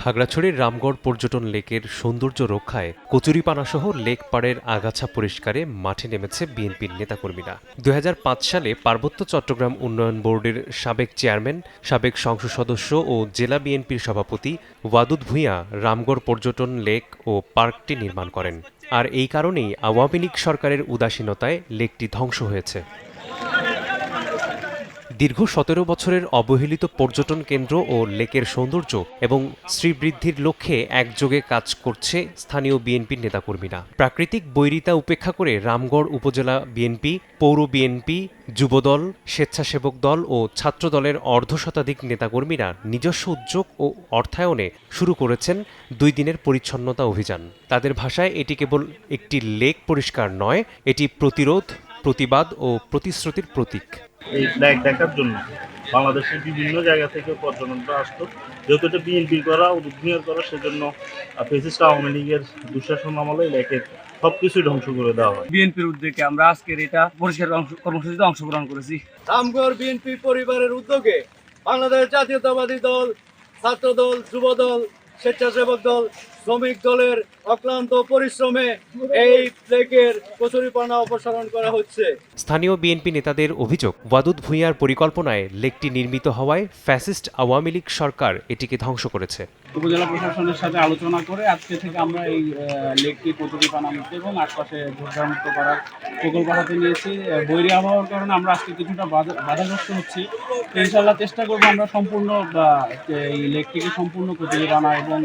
খাগড়াছড়ির রামগড় পর্যটন লেকের সৌন্দর্য রক্ষায় কচুরিপানা সহ লেক পাড়ের আগাছা পরিষ্কারে মাঠে নেমেছে বিএনপির নেতাকর্মীরা। দুই সালে পার্বত্য চট্টগ্রাম উন্নয়ন বোর্ডের সাবেক চেয়ারম্যান, সাবেক সংসদ সদস্য ও জেলা বিএনপির সভাপতি ওয়াদুদ ভূঁইয়া রামগড় পর্যটন লেক ও পার্কটি নির্মাণ করেন। আর এই কারণেই আওয়ামী লীগ সরকারের উদাসীনতায় লেকটি ধ্বংস হয়েছে। দীর্ঘ সতেরো বছরের অবহেলিত পর্যটন কেন্দ্র ও লেকের সৌন্দর্য এবং শ্রীবৃদ্ধির লক্ষ্যে একযোগে কাজ করছে স্থানীয় বিএনপির নেতাকর্মীরা। প্রাকৃতিক বৈরিতা উপেক্ষা করে রামগড় উপজেলা বিএনপি, পৌর বিএনপি, যুবদল, স্বেচ্ছাসেবক দল ও ছাত্র দলের অর্ধশতাধিক নেতাকর্মীরা নিজস্ব উদ্যোগ ও অর্থায়নে শুরু করেছেন দুই দিনের পরিচ্ছন্নতা অভিযান। তাদের ভাষায় এটি কেবল একটি লেক পরিষ্কার নয়, এটি প্রতিরোধ প্রতিবাদ ও প্রতিশ্রুতির প্রতীক। এই ফ্ল্যাগ দেখার জন্য বাংলাদেশের বিভিন্ন জায়গা থেকে পর্যটনটা আসতো। যেহেতু এটা বিএনপি করা উদ্ভিয়র করা সেজন্য ফেসিস্ট আওয়ামী লীগের দুঃশাসন আমলে সব কিছুই ধ্বংস করে দেওয়া হয়। বিএনপির উদ্যোগে আমরা আজকের এটা পরিষ্কার কর্মসূচিতে অংশগ্রহণ করেছি। রামগড় বিএনপি পরিবারের উদ্যোগে বাংলাদেশ জাতীয়তাবাদী দল ছাত্র দল যুব দল স্বেচ্ছাসেবক দল শ্রমিক দলের অক্লান্ত পরিশ্রমে এই লেকের কচুরিপানা অপসারণ করা হচ্ছে। স্থানীয় বিএনপি নেতাদের অভিযোগ ওয়াদুদ ভূঁইয়ার পরিকল্পনায় লেকটি নির্মিত হওয়ায় ফ্যাসিস্ট আওয়ামী লীগ সরকার এটিকে ধ্বংস করেছে। উপজেলা প্রশাসনের সাথে আলোচনা করে আজকে থেকে আমরা এই লেকটি কচুরিপানা মুক্ত এবং আশপাশে ঝোড়ঝাড়মুক্ত করার প্রকল্প হাতে নিয়েছি। বৈরি আবহাওয়ার কারণে আমরা আজকে কিছুটা বাধা- বাধাগ্রস্ত হচ্ছি। ইনশাল্লাহ চেষ্টা করব আমরা সম্পূর্ণ এই লেকটিকে সম্পূর্ণ কচুরিপানা এবং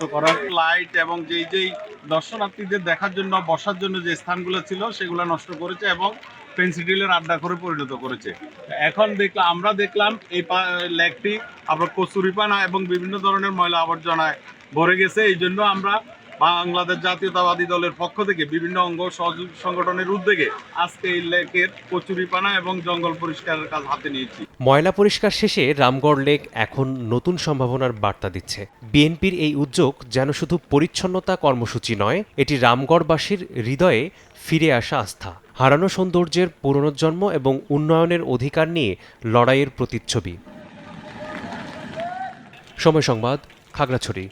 ঝোড়ঝাড়মুক্ত করার লাইট এবং যেই যেই দর্শনার্থীদের দেখার জন্য, বসার জন্য যে স্থানগুলো ছিল, সেগুলো নষ্ট করেছে এবং পেন্সিডিলের আড্ডা করে পরিণত করেছে। এখন দেখলাম আমরা দেখলাম এই লেকটি আবার কচুরিপানা এবং বিভিন্ন ধরনের ময়লা আবর্জনায় ভরে গেছে। এই জন্য আমরা বাংলাদেশ জাতীয়তাবাদী দলের পক্ষ থেকে বিভিন্ন অঙ্গ সহযোগ সংগঠনের উদ্যোগে আজকে এই লেকের কচুরিপানা এবং জঙ্গল পরিষ্কারের কাজ হাতে নিয়েছি। ময়লা পরিষ্কার শেষে রামগড় লেক এখন নতুন সম্ভাবনার বার্তা দিচ্ছে। বিএনপির এই উদ্যোগ যেন শুধু পরিচ্ছন্নতা কর্মসূচি নয়, এটি রামগড়বাসীর হৃদয়ে ফিরে আসা আস্থা। হারানো সৌন্দর্যের পুনরুজ্জন্ম এবং উন্নয়নের অধিকার নিয়ে লড়াইয়ের প্রতিচ্ছবি। সময় সংবাদ, খাগড়াছড়ি।